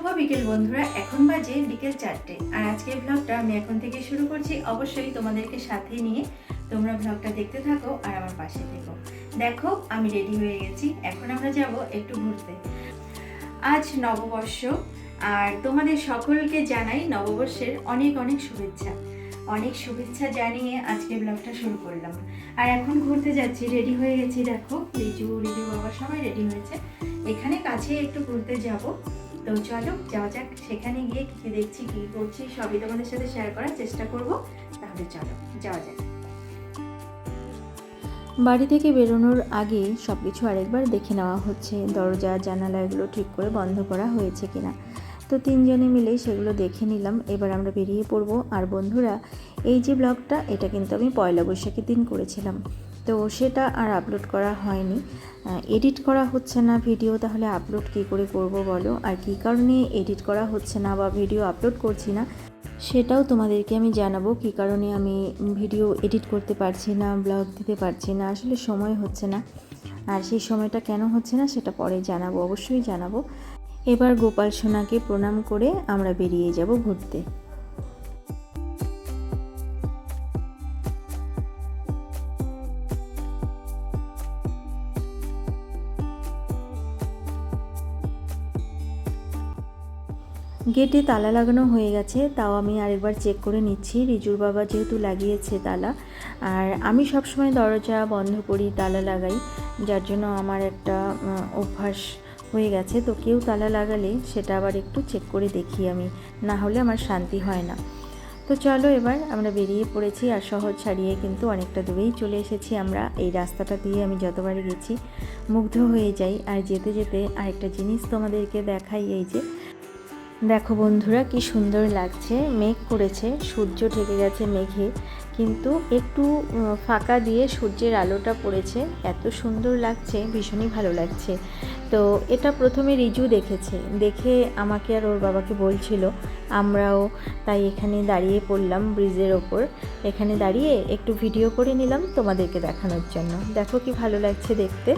শুভ বিকেল বন্ধুরা, এখন বাজে বিকেল চারটে। আর আজকের ব্লগটা আমি এখন থেকে শুরু করছি। অবশ্যই তোমাদেরকে সাথে নিয়ে তোমরা ব্লগটা দেখতে থাকো আর আমার পাশে থেকো। দেখো, আমি রেডি হয়ে গেছি। এখন আমরা যাব একটু ঘুরতে। আজ নববর্ষ, আর তোমাদের সকলকে জানাই নববর্ষের অনেক অনেক শুভেচ্ছা। অনেক শুভেচ্ছা জানিয়ে আজকে ব্লগটা শুরু করলাম। আর এখন ঘুরতে যাচ্ছি। রেডি হয়ে গেছি, দেখো। রিজু রিজু বাবা সবাই রেডি হয়েছে। এখানে কাছে একটু ঘুরতে যাব। তো চলো, যাওয়া যাক। সেখানে গিয়ে কি দেখছি, কি করছি, সবই তোমাদের সাথে শেয়ার করার চেষ্টা করব। তাহলে চলো, যাওয়া যাক। বাড়ি থেকে বেরোনোর আগে সব কিছু আরেকবার দেখে নেওয়া হচ্ছে, দরজা, জানালা এগুলো ঠিক করে বন্ধ করা হয়েছে কিনা। তো তিনজনে মিলেই সেগুলো দেখে নিলাম, এবার আমরা বেরিয়ে পড়ব। আর বন্ধুরা, এই যে ব্লগটা, এটা কিন্তু আমি পয়লা বৈশাখের দিন করেছিলাম। তো সেটা আর আপলোড করা হয়নি। এডিট করা হচ্ছে না ভিডিও তাহলে আপলোড কী করে করব বলো? আর কী কারণে এডিট করা হচ্ছে না বা ভিডিও আপলোড করছি না, সেটাও তোমাদেরকে আমি জানাব কী কারণে আমি ভিডিও এডিট করতে পারছি না ব্লগ দিতে পারছি না, আসলে সময় হচ্ছে না। আর সেই সময়টা কেন হচ্ছে না সেটা পরে জানাব, অবশ্যই জানাব। এবার গোপাল সোনাকে প্রণাম করে আমরা বেরিয়ে যাব ঘুরতে। গেটে তালা লাগানো হয়ে গেছে, তাও আমি আরেকবার চেক করে নিচ্ছি। রিজুর বাবা যেহেতু লাগিয়েছে তালা, আর আমি সবসময় দরজা বন্ধ করি, তালা লাগাই, যার জন্য আমার একটা অভ্যাস হয়ে গেছে। তো কেউ তালা লাগালে সেটা আবার একটু চেক করে দেখি আমি, না হলে আমার শান্তি হয় না। তো চলো এবার আমরা বেরিয়ে পড়েছি, আর শহর ছাড়িয়ে কিন্তু অনেকটা দূরেই চলে এসেছি আমরা। এই রাস্তাটা দিয়ে আমি যতবার গেছি, মুগ্ধ হয়ে যাই। আর যেতে যেতে আরেকটা জিনিস তোমাদেরকে দেখাই, এই যে দেখো বন্ধুরা কি সুন্দর লাগছে, মেঘ করেছে, সূর্য ঢেকে গেছে মেঘে, কিন্তু একটু ফাঁকা দিয়ে সূর্যের আলোটা পড়েছে, এত সুন্দর লাগছে, ভীষণই ভালো লাগছে। তো এটা প্রথমে রিজু দেখেছে, দেখে আমাকে আর ওর বাবাকে বলছিল, আমরাও তাই এখানে দাঁড়িয়ে পড়লাম ব্রিজের ওপর, এখানে দাঁড়িয়ে একটু ভিডিও করে নিলাম তোমাদেরকে দেখানোর জন্য। দেখো কি ভালো লাগছে দেখতে।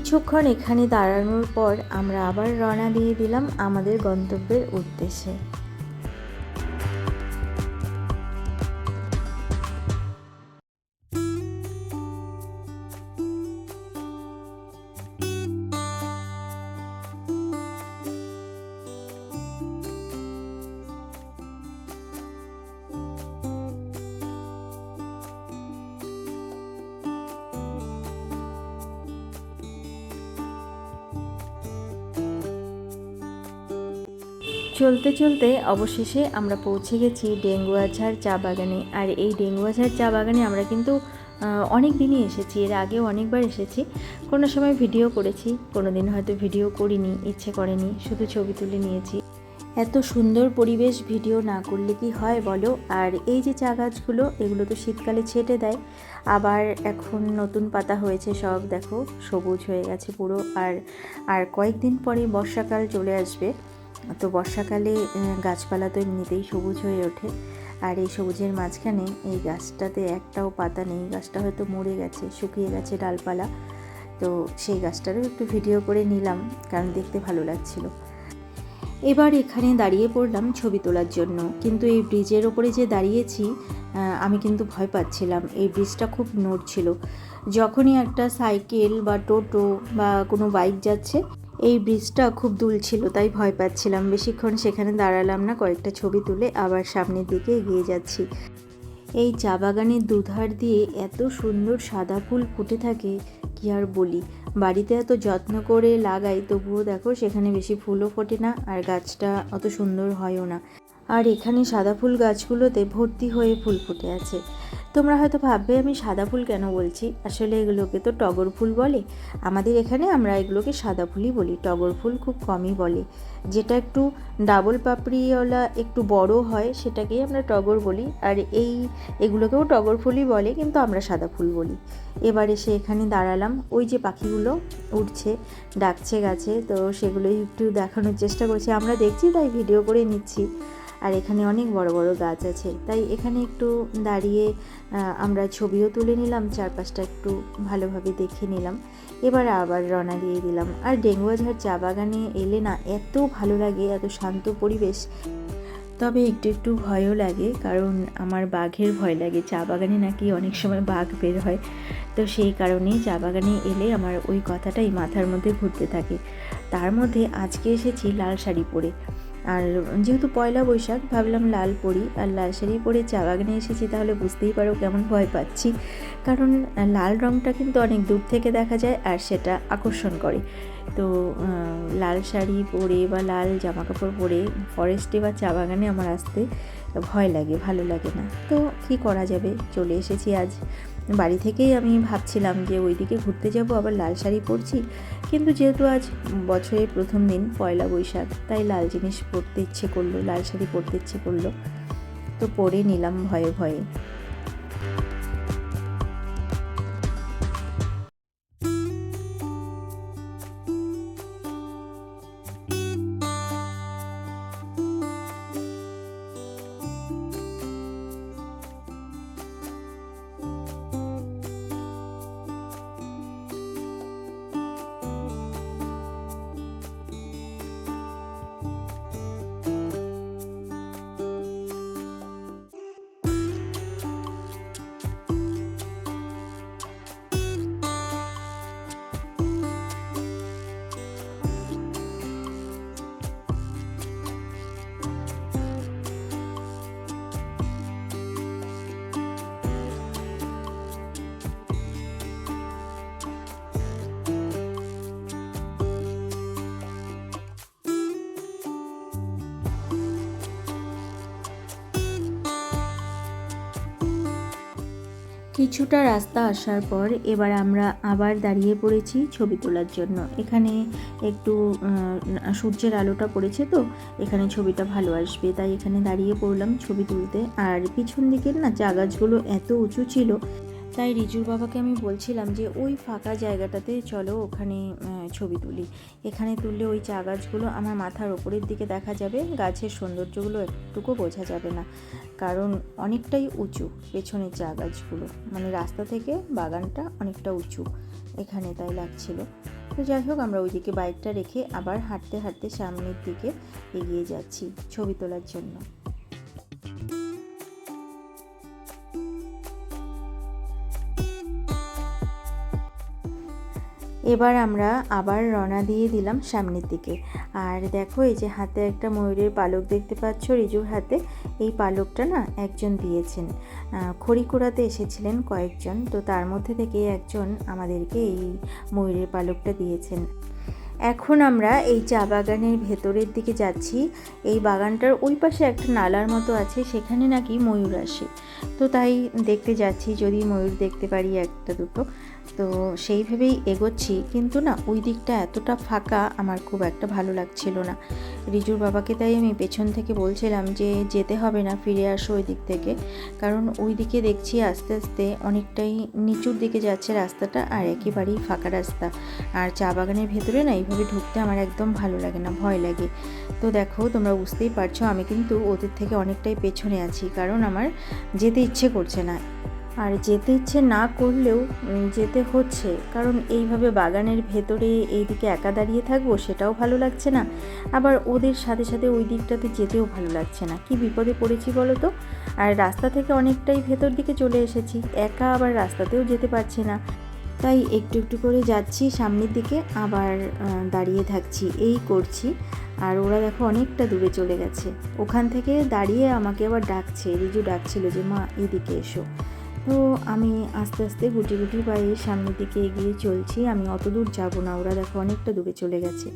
কিছুক্ষণ এখানে দাঁড়ানোর পর আমরা আবার রওনা দিয়ে দিলাম আমাদের গন্তব্যের উদ্দেশ্যে। চলতে চলতে অবশেষে আমরা পৌঁছে গেছি ডেঙ্গুয়াঝাড় চা বাগানে। আর এই ডেঙ্গুয়াঝাড় চা বাগানে আমরা কিন্তু অনেক দিনই এসেছি, এর আগেও অনেকবার এসেছি। কোনো সময় ভিডিও করেছি কোনো দিন হয়তো ভিডিও করিনি, ইচ্ছে করেনি, শুধু ছবি তুলে নিয়েছি। এত সুন্দর পরিবেশ, ভিডিও না করলে কি হয় বলো? আর এই যে চা গাছগুলো, এগুলো তো শীতকালে ছেটে দেয়। আবার এখন নতুন পাতা হয়েছে সব, দেখো, সবুজ হয়ে গেছে পুরো। আর আর কয়েকদিন পরে বর্ষাকাল চলে আসবে। তো বর্ষাকালে গাছপালা তো এমনিতেই সবুজ হয়ে ওঠে। আর এই সবুজের মাঝখানে এই গাছটাতে একটাও পাতা নেই। গাছটা হয়তো মরে গেছে, শুকিয়ে গেছে ডালপালা। তো সেই গাছটারও একটু ভিডিও করে নিলাম, কারণ দেখতে ভালো লাগছিল। এবার এখানে দাঁড়িয়ে পড়লাম ছবি তোলার জন্য। কিন্তু এই ব্রিজের ওপরে যে দাঁড়িয়েছি আমি কিন্তু ভয় পাচ্ছিলাম। এই ব্রিজটা খুব নড়ছিল যখনই একটা সাইকেল বা টোটো বা কোনো বাইক যাচ্ছে এই ব্রিজটা খুব দুলছিল তাই ভয় পাচ্ছিলাম। বেশিক্ষণ সেখানে দাঁড়ালাম না, কয়েকটা ছবি তুলে আবার সামনের দিকে এগিয়ে যাচ্ছি। এই চা বাগানের দুধার দিয়ে এত সুন্দর সাদা ফুল ফুটে থাকে, কি আর বলি? বাড়িতে এত যত্ন করে লাগাই, তবুও দেখো সেখানে বেশি ফুলও ফোটে না আর গাছটা অত সুন্দর হয়ও না। আর এখানে সাদা ফুল গাছগুলোতে ভর্তি হয়ে ফুল ফুটে আছে। তোমরা হয়তো ভাববে, আমি সাদা ফুল কেন বলছি? আসলে এগুলোকে তো টগর ফুল বলে। আমাদের এখানে আমরা এগুলোকে সাদা ফুলই বলি, টগর ফুল খুব কমই বলে। যেটা একটু ডাবল পাপড়িওয়ালা, একটু বড় হয়, সেটাকেই আমরা টগর বলি। আর এই, এগুলোকেও টগর ফুলই বলে, কিন্তু আমরা সাদা ফুল বলি। এবার এসে এখানে দাঁড়ালাম। ওই যে পাখিগুলো উঠছে ডাকছে, গাছে, তো সেগুলোই একটু দেখানোর চেষ্টা করছি। আমরা দেখছি, তাই ভিডিও করে নিচ্ছি। আর এখানে অনেক বড় বড় গাছ আছে। তাই এখানে একটু দাঁড়িয়ে আমরা ছবিও তুলে নিলাম, চারপাশটা একটু ভালোভাবে দেখে নিলাম। এবার আবার রওনা দিয়ে দিলাম। আর ডেঙ্গুয়াঝাড় চা বাগানে এলে না এত ভালো লাগে, এত শান্ত পরিবেশ। তবে একটু একটু ভয়ও লাগে, কারণ আমার বাঘের ভয় লাগে। চা বাগানে নাকি অনেক সময় বাঘ বের হয়। তো সেই কারণেই চা বাগানে এলে আমার ওই কথাটাই মাথার মধ্যে ঘুরতে থাকে। তার মধ্যে আজকে এসেছি লাল শাড়ি পরে। আর যেহেতু পয়লা বৈশাখ, ভাবলাম লাল পরি আর লাল শাড়ি পরে চা বাগানে এসেছি তাহলে বুঝতেই পারো কেমন ভয় পাচ্ছি। কারণ লাল রঙটা কিন্তু অনেক দূর থেকে দেখা যায় আর সেটা আকর্ষণ করে। তো লাল শাড়ি পরে বা লাল জামা কাপড় পরে ফরেস্টে বা চা বাগানে আমার আসতে ভয় লাগে, ভালো লাগে না। তো কি করা যাবে? চলে এসেছি আজ। বাড়ি থেকেই আমি ভাবছিলাম যে ওইদিকে ঘুরতে যাব, আবার লাল শাড়ি পরছি। কিন্তু যেহেতু আজ বছরের প্রথম দিন, পয়লা বৈশাখ, তাই লাল জিনিস পরতে ইচ্ছে করল, লাল শাড়ি পরতে ইচ্ছে করল। তো পরে নিলাম ভয়ে ভয়ে। কিছুটা রাস্তা আসার পর এবার আমরা আবার দাঁড়িয়ে পড়েছি ছবি তোলার জন্য। এখানে একটু সূর্যের আলোটা পড়েছে তো, এখানে ছবিটা ভালো আসবে। তাই এখানে দাঁড়িয়ে পড়লাম ছবি তুলতে। আর পিছন দিকের না চা গাছগুলো এত উঁচু ছিল তাই রিজুর বাবাকে আমি বলছিলাম যে, ওই ফাঁকা জায়গাটাতে চলো, ওখানে ছবি তুলি। এখানে তুললে ওই চা গাছগুলো আমার মাথার ওপরের দিকে দেখা যাবে, গাছের সৌন্দর্যগুলো একটুকু বোঝা যাবে না। কারণ অনেকটাই উঁচু পেছনের চা গাছগুলো। মানে রাস্তা থেকে বাগানটা অনেকটা উঁচু এখানে তাই লাগছিল। তো যাই হোক, আমরা ওইদিকে বাইকটা রেখে আবার হাঁটতে হাঁটতে সামনের দিকে এগিয়ে যাচ্ছি ছবি তোলার জন্য। এবার আমরা আবার রনা দিয়ে দিলাম সামনের দিকে। আর দেখো, এই যে হাতে একটা ময়ূরের পালক দেখতে পাচ্ছ, রিজুর হাতে। এই পালকটা না একজন দিয়েছেন। খড়িকোড়াতে এসেছিলেন কয়েকজন। তো তার মধ্যে থেকে একজন আমাদেরকে এই ময়ূরের পালকটা দিয়েছেন। এখন আমরা এই চা বাগানের ভেতরের দিকে যাচ্ছি। এই বাগানটার ওই পাশে একটা নালার মতো আছে, সেখানে নাকি ময়ূর আসে। তো তাই দেখতে যাচ্ছি, যদি ময়ূর দেখতে পারি একটা দুটো। তো সেইভাবেই এগোচ্ছি। কিন্তু না, ওই দিকটা এতটা ফাঁকা আমার খুব একটা ভালো লাগছিল না। রিজুর বাবাকে তাই আমি পেছন থেকে বলছিলাম যে, যেতে হবে না, ফিরে আসো ওই দিক থেকে। কারণ ওই দিকে দেখছি আস্তে আস্তে অনেকটাই নিচুর দিকে যাচ্ছে রাস্তাটা আর একেবারেই ফাঁকা রাস্তা। আর চা বাগানের ভেতরে না, এইভাবে ঢুকতে আমার একদম ভালো লাগে না, ভয় লাগে। তো দেখো, তোমরা বুঝতেই পারছ, আমি কিন্তু ওদের থেকে অনেকটাই পেছনে আছি, কারণ আমার যেতে ইচ্ছে করছে না। আর যেতে ইচ্ছে না করলেও যেতে হচ্ছে। কারণ এইভাবে বাগানের ভেতরে এইদিকে একা দাঁড়িয়ে থাকব সেটাও ভালো লাগছে না। আবার ওদের সাথে সাথে ওই দিকটাতে যেতেও ভালো লাগছে না। কি বিপদে পড়েছি বলো তো? আর রাস্তা থেকে অনেকটাই ভেতর দিকে চলে এসেছি। একা আবার রাস্তাতেও যেতে পারছি না। তাই একটু একটু করে যাচ্ছি সামনের দিকে, আবার দাঁড়িয়ে থাকছি। এই করছি। আর ওরা দেখো অনেকটা দূরে চলে গেছে। ওখান থেকে দাঁড়িয়ে আমাকে আবার ডাকছে। রিজু ডাকছিল যে, মা, এদিকে এসো। তো আমি আস্তে আস্তে গুটি গুটি পায়ে সামনের দিকে এগিয়ে চলছি। আমি অত দূর যাব না, ওরা দেখো অনেকটা দূরে চলে গেছে।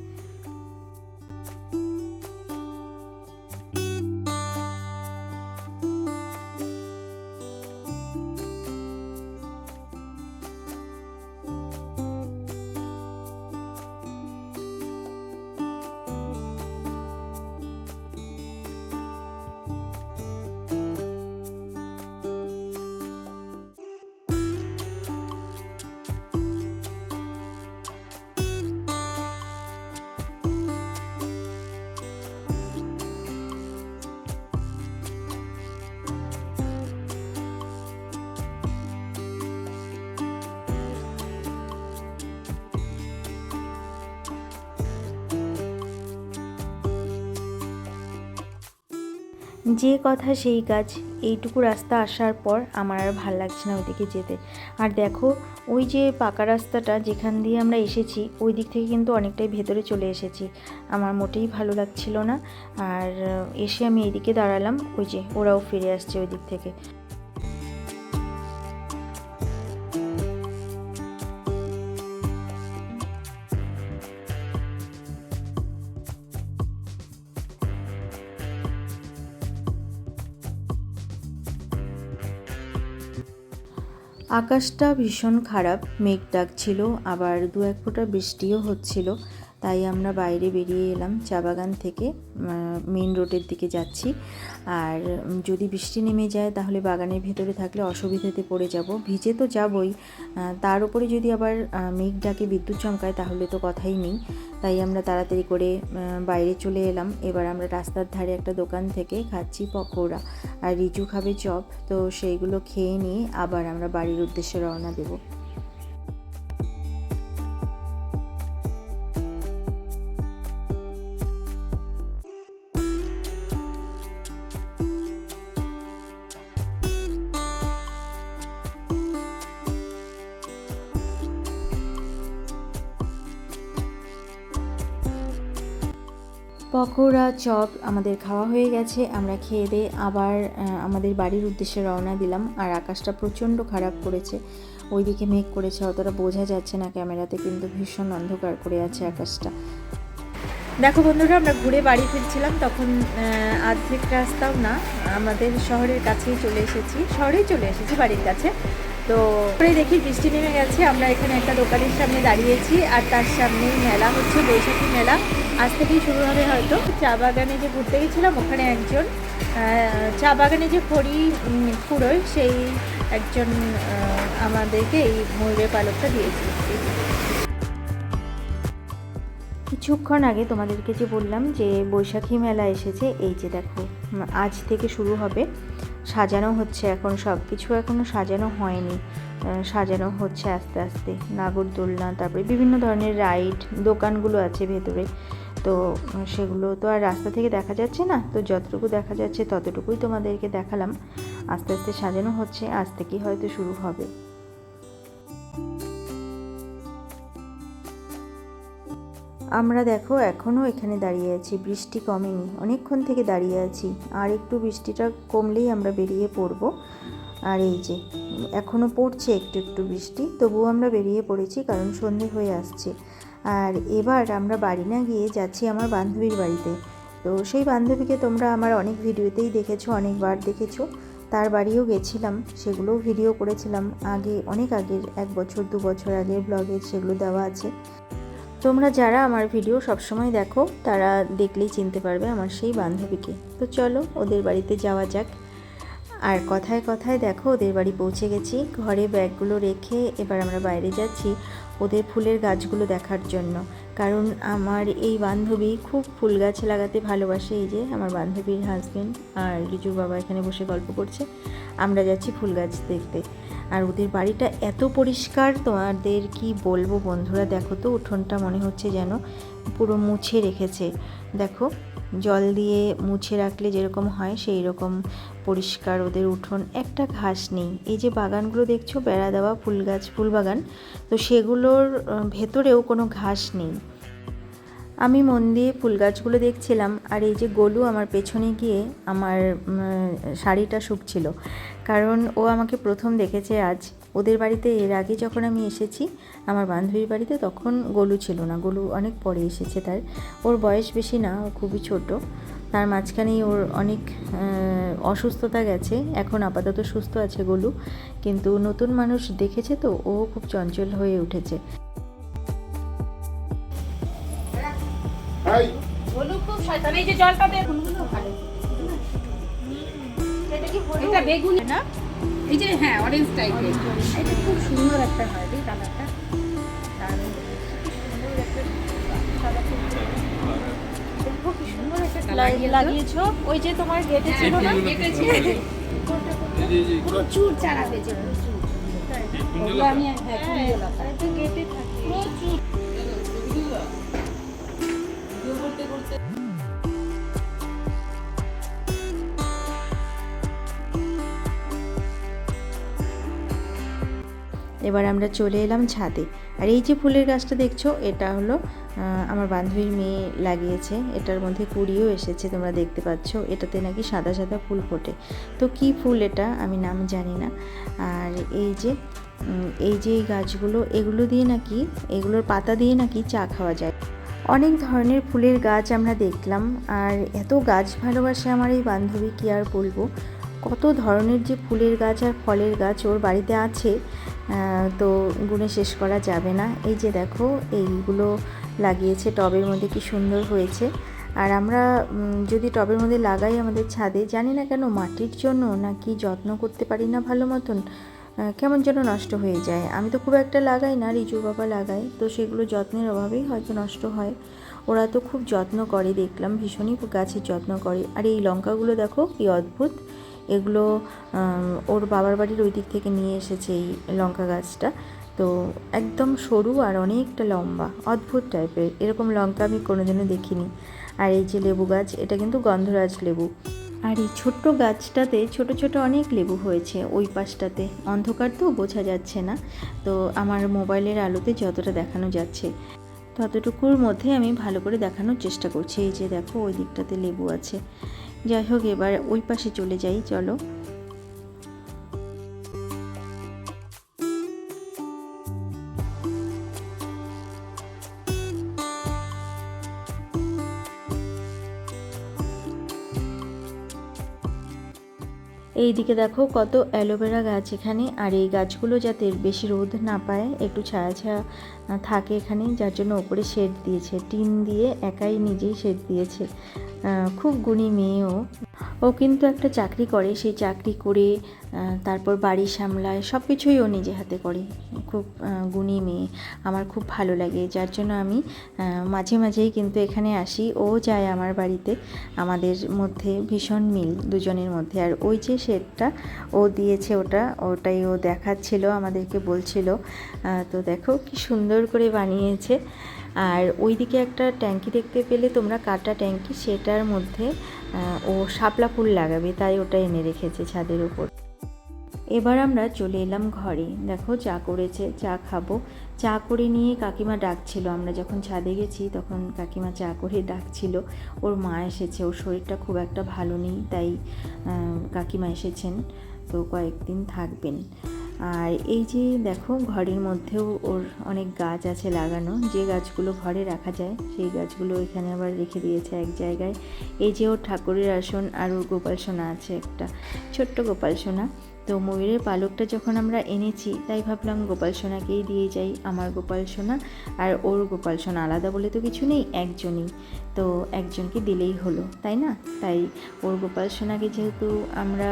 যে কথা সেই কাজ, এইটুকু রাস্তা আসার পর আমার আর ভালো লাগছে না ওইদিকে যেতে। আর দেখো, ওই যে পাকা রাস্তাটা যেখান দিয়ে আমরা এসেছি, ওই দিক থেকে কিন্তু অনেকটাই ভেতরে চলে এসেছি। আমার মোটেই ভালো লাগছিল না। আর, এসে আমি এইদিকে দাঁড়ালাম, ওই যে ওরাও ফিরে আসছে ওই দিক থেকে। আকাশটা ভীষণ খারাপ মেঘ ডাকছিল আবার দু এক ফোঁটা বৃষ্টিও হচ্ছিল। তাই আমরা বাইরে বেরিয়ে এলাম চা বাগান থেকে মেন রোডের দিকে যাচ্ছি। আর যদি বৃষ্টি নেমে যায় তাহলে বাগানের ভেতরে থাকলে অসুবিধাতে পড়ে যাব। ভিজে তো যাবই। তার উপরে যদি আবার মেঘ ডাকে, বিদ্যুৎ চমকায় তাহলে তো কথাই নেই। তাই আমরা তাড়াতাড়ি করে বাইরে চলে এলাম। এবার আমরা রাস্তার ধারে একটা দোকান থেকে খাচ্ছি পকোড়া। আর রিজু খাবে চপ, তো সেইগুলো খেয়ে নিয়ে আবার আমরা বাড়ির উদ্দেশ্যে রওনা দেবো। পকোড়া, চপ আমাদের খাওয়া হয়ে গেছে। আমরা খেয়ে দিয়ে আবার আমাদের বাড়ির উদ্দেশ্যে রওনা দিলাম আর আকাশটা প্রচণ্ড খারাপ করেছে। ওইদিকে মেঘ করেছে, অতটা বোঝা যাচ্ছে না ক্যামেরাতে, কিন্তু ভীষণ অন্ধকার করে আছে আকাশটা। দেখো বন্ধুরা, আমরা ঘুরে বাড়ি ফিরছিলাম, তখন আর্ধেক রাস্তাও না, আমাদের শহরের কাছেই চলে এসেছি। শহরেই চলে এসেছি, বাড়ির কাছে। তো পরে দেখি বৃষ্টি নেমে গেছে, আমরা এখানে একটা দোকানের সামনে দাঁড়িয়েছি আর তার সামনেই মেলা হচ্ছে, বৈশাখী মেলা। আজ থেকেই শুরু হবে হয়তো। চা বাগানে যে ঘুরতে গেছিলাম, ওখানে একজন চা বাগানে যে খড়ি ফুরোয়, সেই একজন আমাদেরকে এই ময়ূরের পালকটা দিয়েছে কিছুক্ষণ আগে তোমাদেরকে যে বললাম যে বৈশাখী মেলা এসেছে, এই যে দেখো আজ থেকে শুরু হবে। সাজানো হচ্ছে এখন সব কিছু এখনও সাজানো হয়নি। সাজানো হচ্ছে আস্তে আস্তে। নাগরদোলনা, তারপরে বিভিন্ন ধরনের রাইড, দোকানগুলো আছে ভেতরে। তো সেগুলো তো আর রাস্তা থেকে দেখা যাচ্ছে না। তো যতটুকু দেখা যাচ্ছে ততটুকুই তোমাদেরকে দেখালাম। আস্তে আস্তে সাজানো হচ্ছে। আজ থেকেই হয়তো শুরু হবে। আমরা দেখো এখনও এখানে দাঁড়িয়ে আছি। বৃষ্টি কমেনি। অনেকক্ষণ থেকে দাঁড়িয়ে আছি। আর একটু বৃষ্টিটা কমলেই আমরা বেরিয়ে পড়ব। আর এই যে এখনও পড়ছে একটু একটু বৃষ্টি। তবুও আমরা বেরিয়ে পড়েছি কারণ সন্ধে হয়ে আসছে। আর এবার আমরা বাড়ি না গিয়ে যাচ্ছি আমার বান্ধবীর বাড়িতে। তো সেই বান্ধবীকে তোমরা আমার অনেক ভিডিওতেই দেখেছ, অনেকবার দেখেছ। তার বাড়িও গেছিলাম, সেগুলোও ভিডিও করেছিলাম আগে, অনেক আগের, এক বছর, দু বছর আগের ব্লগে সেগুলো দেওয়া আছে। তোমরা যারা আমার ভিডিও সবসময় দেখো, তারা দেখলেই চিনতে পারবে আমার সেই বান্ধবীকে। তো চলো, ওদের বাড়িতে যাওয়া যাক। আর কথায় কথায় দেখো, ওদের বাড়ি পৌঁছে গেছি, ঘরে ব্যাগগুলো রেখে এবার আমরা বাইরে যাচ্ছি। ওদের ফুলের গাছগুলো দেখার জন্য। কারণ আমার এই বান্ধবী খুব ফুল গাছ লাগাতে ভালোবাসে, এই যে আমার বান্ধবীর হাজবেন্ড আর রিজুর বাবা এখানে বসে গল্প করছে। আমরা যাচ্ছি ফুল গাছ দেখতে। আর ওদের বাড়িটা এত পরিষ্কার, তোমাদের কি বলব বন্ধুরা, দেখো তো, উঠোনটা মনে হচ্ছে যেন পুরো মুছে রেখেছে। দেখো, জল দিয়ে মুছে রাখলে যেরকম হয় সেই রকম পরিষ্কার ওদের উঠোন। একটা ঘাস নেই। এই যে বাগানগুলো দেখছ, বেড়া দেওয়া, ফুল গাছ, ফুল বাগান, তো সেগুলোর ভেতরেও কোনো ঘাস নেই। আমি মন দিয়ে ফুল গাছগুলো দেখছিলাম, আর এই যে গোলু আমার পেছনে গিয়ে আমার শাড়িটা শুকছিল। কারণ ও আমাকে প্রথম দেখেছে আজ। ওদের বাড়িতে এর আগে যখন আমি এসেছি আমার বান্ধবীর বাড়িতে তখন গোলু ছিল না। গোলু অনেক পরে এসেছে তার। ওর বয়স বেশি না ও খুবই ছোট। তার মাঝখানেই ওর অনেক অসুস্থতা গেছে। এখন আপাতত সুস্থ আছে গোলু। কিন্তু নতুন মানুষ দেখেছে তো ও খুব চঞ্চল হয়ে উঠেছে। খুব শয়তান। এই যে জলটা বের এটা বেগুনি। না? এই যে হ্যাঁ অরেঞ্জ টাইপের এটা খুব সুন্দর একটা হয় রে কালারটা লাগিয়েছো? ওই যে তোমার গেটে ছিল না? ছিল প্রচুর চারা প্রচুর আমি হ্যাঁ কুড়িয়ে লাগাই। তো গেটে থাকে। প্রচুর এবার আমরা চলে এলাম ছাদে। আর এই যে ফুলের গাছটা দেখছ, এটা হলো আমার বান্ধবীর মেয়ে লাগিয়েছে। এটার মধ্যে কুড়িও এসেছে, তোমরা দেখতে পাচ্ছ। এটাতে নাকি সাদা সাদা ফুল ফোটে। তো কি ফুল এটা? আমি নাম জানি না। আর এই যে এই যে গাছগুলো, এগুলো দিয়ে নাকি, এগুলোর পাতা দিয়ে নাকি চা খাওয়া যায়। অনেক ধরনের ফুলের গাছ আমরা দেখলাম। আর এত গাছ ভালোবাসে আমার এই বান্ধবী কি আর বলব? কত ধরনের যে ফুলের গাছ আর ফলের গাছ ওর বাড়িতে আছে তো গুণে শেষ করা যাবে না। এই যে দেখো, এইগুলো লাগিয়েছে, টবের মধ্যে কি সুন্দর হয়েছে। আর আমরা যদি টবের মধ্যে লাগাই আমাদের ছাদে, জানি না কেন মাটির জন্য নাকি যত্ন করতে পারি না ভালো মতন কেমন যেন নষ্ট হয়ে যায়। আমি তো খুব একটা লাগাই না, রিজু বাবা লাগাই তো সেগুলো যত্নের অভাবেই হয়তো নষ্ট হয়। ওরা তো খুব যত্ন করে, দেখলাম ভীষণই গাছের যত্ন করে। আর এই লঙ্কাগুলো দেখো, কি অদ্ভুত। এগুলো ওর বাবার বাড়ির ওই দিক থেকে নিয়ে এসেছে এই লঙ্কা গাছটা। তো একদম সরু আর অনেকটা লম্বা, অদ্ভুত টাইপের। এরকম লঙ্কা আমি কোনোদিনও দেখিনি। আর এই যে লেবু গাছ, এটা কিন্তু গন্ধরাজ লেবু। আর এই ছোট্ট গাছটাতে ছোট ছোট অনেক লেবু হয়েছে ওই পাশটাতে। অন্ধকার তো, বোঝা যাচ্ছে না। তো আমার মোবাইলের আলোতে যতটা দেখানো যাচ্ছে, ততটুকুর মধ্যে আমি ভালো করে দেখানোর চেষ্টা করছি। এই যে দেখো, ওই দিকটাতে লেবু আছে। যাই হোক এবার ওই পাশে চলে যাই, চলো। এইদিকে দেখো কত অ্যালোভেরা গাছ এখানে, আর এই গাছগুলো যাতে বেশি রোদ না পায়, একটু ছায়া ছায়া থাকে এখানে, যার জন্য ওপরে শেড দিয়েছে। টিন দিয়ে একাই নিজেই শেড দিয়েছে। খুব গুণী মেয়েও। ও কিন্তু একটা চাকরি করে সেই চাকরি করে তারপর বাড়ি সামলায় সব কিছুই ও নিজে হাতে করে। খুব গুণী মেয়ে। আমার খুব ভালো লাগে, যার জন্য আমি মাঝে মাঝেই কিন্তু এখানে আসি। ও যায় আমার বাড়িতে, আমাদের মধ্যে ভীষণ মিল, দুজনের মধ্যে। আর ওই যে শেডটা ও দিয়েছে ওটা, ওটাই ও দেখাচ্ছিল, আমাদেরকে বলছিল তো দেখো কি সুন্দর করে বানিয়েছে। আর ওইদিকে একটা ট্যাঙ্কি দেখতে পেলে তোমরা কাটা ট্যাঙ্কি, সেটার মধ্যে ও শাপলা ফুল লাগাবে, তাই ওটা এনে রেখেছে ছাদের উপর। এবার আমরা চলে এলাম ঘরে। দেখো চা করেছে, চা খাব। চা করে নিয়ে কাকিমা ডাকছিল। আমরা যখন ছাদে গেছি, তখন কাকিমা চা করে ডাকছিল। ওর মা এসেছে, ওর শরীরটা খুব একটা ভালো নেই, তাই কাকিমা এসেছেন। তো কয়েকদিন থাকবেন। আর এই যে দেখো ঘরের মধ্যেও ওর অনেক গাছ আছে লাগানো, যে গাছগুলো ঘরে রাখা যায় সেই গাছগুলো এখানে আবার রেখে দিয়েছে এক জায়গায়। এই যে ওর ঠাকুরের আসন আর ওর গোপাল সোনা আছে একটা, ছোট্ট গোপাল সোনা। তো ময়ূরের পালকটা যখন আমরা এনেছি, তাই ভাবলাম গোপাল সোনাকেই দিয়ে যাই, আমার গোপাল সোনা আর ওর গোপাল সোনা আলাদা বলে তো কিছু নেই, একজনই। তো একজনকে দিলেই হলো, তাই না? তাই ওর গোপাল সোনাকে যেহেতু আমরা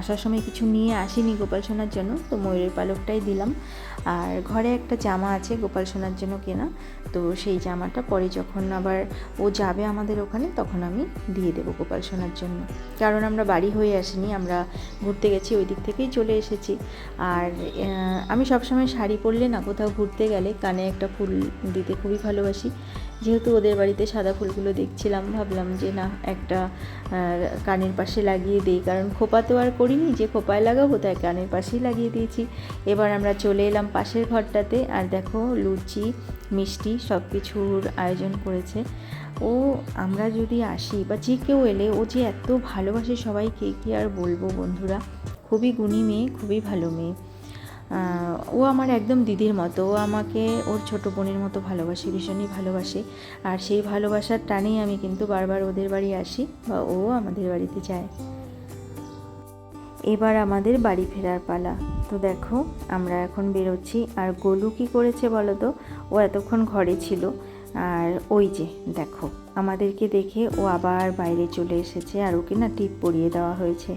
আসার সময় কিছু নিয়ে আসিনি গোপাল সোনার জন্য, তো ময়ূরের পালকটাই দিলাম। আর ঘরে একটা জামা আছে গোপাল সোনার জন্য কেনা, তো সেই জামাটা পরে যখন আবার ও যাবে আমাদের ওখানে, তখন আমি দিয়ে দেবো গোপাল সোনার জন্য। কারণ আমরা বাড়ি হয়ে আসিনি, আমরা ঘুরতে গেছি ওই দিক থেকেই চলে এসেছি। আর আমি সবসময় শাড়ি পরলে না কোথাও ঘুরতে গেলে কানে একটা ফুল দিতে খুবই ভালোবাসি। যেহেতু ওদের বাড়িতে সাদা ফুলগুলো দেখছিলাম, ভাবলাম যে না, একটা কানের পাশে লাগিয়ে দিই। কারণ খোপা তো আর করিনি, যে খোপায় লাগাবো তাই কানের পাশেই লাগিয়ে দিয়েছি। এবার আমরা চলে এলাম পাশের ঘরটাতে, আর দেখো লুচি, মিষ্টি সব কিছুর আয়োজন করেছে। ও, আমরা যদি আসি, বা যে কেউ এলে, ও যে এত ভালোবাসে সবাইকে, কি আর বলব বন্ধুরা? খুবই গুণী মেয়ে, খুবই ভালো মেয়ে। ও আমার একদম দিদির মতো। ও আমাকে ওর ছোট বোনের মতো ভালোবাসে, ভীষণই ভালোবাসে। আর সেই ভালোবাসার টানেই আমি কিন্তু বারবার ওদের বাড়ি আসি বা ও আমাদের বাড়িতে যায়। এবার আমাদের বাড়ি ফেরার পালা। তো দেখো, আমরা এখন বেরোচ্ছি। আর গোলু কি করেছে বলো তো? ও এতক্ষণ ঘরে ছিল। আর ওই যে, দেখো, আমাদেরকে দেখে ও আবার বাইরে চলে এসেছে। আর ওকে না টিপ পরিয়ে দেওয়া হয়েছে।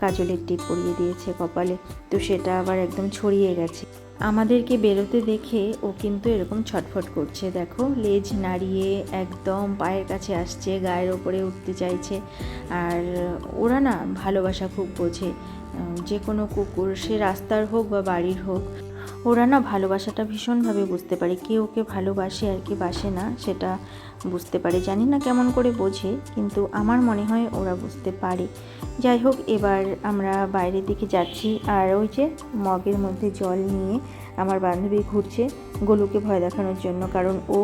কাজলের টিপ পরিয়ে দিয়েছে কপালে। তো সেটা আবার একদম ছড়িয়ে গেছে। আমাদেরকে বেরোতে দেখে ও কিন্তু এরকম ছটফট করছে। দেখো, লেজ নাড়িয়ে একদম পায়ের কাছে আসছে, গায়ের ওপরে উঠতে চাইছে। আর ওরা না ভালোবাসা খুব বোঝে। যে কোনো কুকুর, সে রাস্তার হোক বা বাড়ির হোক ওরা না ভালোবাসাটা ভীষণভাবে বুঝতে পারে। কে ওকে ভালোবাসে আর কি বাসে না, সেটা বুঝতে পারে। জানি না কেমন করে বোঝে, কিন্তু আমার মনে হয় ওরা বুঝতে পারে। যাই হোক, এবার আমরা বাইরের দিকে যাচ্ছি, আর ওই যে মগের মধ্যে জল নিয়ে আমার বান্ধবী ঘুরছে গোলুকে ভয় দেখানোর জন্য, কারণ ও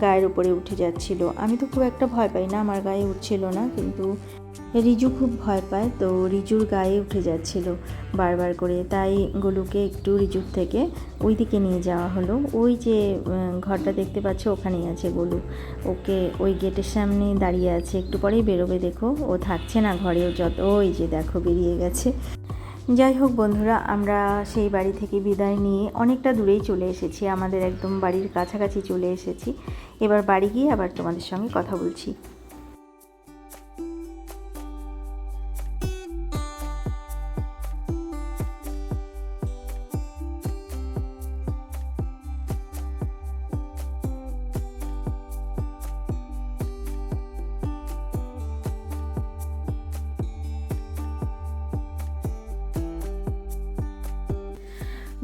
গায়ের উপরে উঠে যাচ্ছিল। আমি তো খুব একটা ভয় পাই না, আমার গায়ে উঠছিল না, কিন্তু রিজু খুব ভয় পায়, তো রিজুর গায়ে উঠে যাচ্ছিল বারবার করে। তাই গোলুকে একটু রিজুর থেকে ওই দিকে নিয়ে যাওয়া হলো। ওই যে ঘরটা দেখতে পাচ্ছ, ওখানেই আছে গোলু। ওকে ওই গেটের সামনে দাঁড়িয়ে আছে। একটু পরেই বেরোবে দেখো। ও থাকছে না ঘরেও যত ওই যে দেখো বেরিয়ে গেছে। যাই হোক বন্ধুরা, আমরা সেই বাড়ি থেকে বিদায় নিয়ে অনেকটা দূরেই চলে এসেছি। আমাদের একদম বাড়ির কাছাকাছি চলে এসেছি। এবার বাড়ি গিয়ে আবার তোমাদের সঙ্গে কথা বলছি।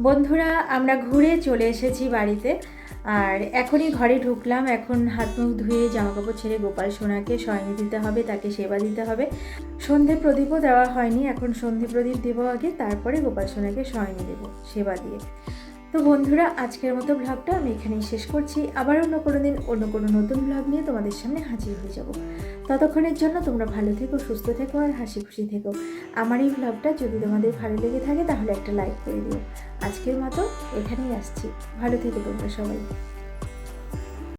বন্ধুরা, আমরা ঘুরে চলে এসেছি বাড়িতে। আর এখনই ঘরে ঢুকলাম। এখন হাত মুখ ধুয়ে জামা কাপড় ছেড়ে গোপাল সোনাকে সয়নি দিতে হবে, তাকে সেবা দিতে হবে। সন্ধে প্রদীপও দেওয়া হয়নি। এখন সন্ধে প্রদীপ দেবো আগে, তারপরে গোপাল সোনাকে সয়নি দেবো সেবা দিয়ে। তো বন্ধুরা, আজকের মতো ব্লগটা আমি এখানেই শেষ করছি। আবার অন্য কোনো দিন, অন্য কোনো নতুন ব্লগ নিয়ে তোমাদের সামনে হাজির হয়ে যাব। ততক্ষণের জন্য তোমরা ভালো থেকো, সুস্থ থেকো আর হাসি খুশি থেকো। আমার এই ব্লগটা যদি তোমাদের ভালো লেগে থাকে, তাহলে একটা লাইক করে দিও। আজকের মতো এখানেই আসছি। ভালো থেকো তোমরা সবাই।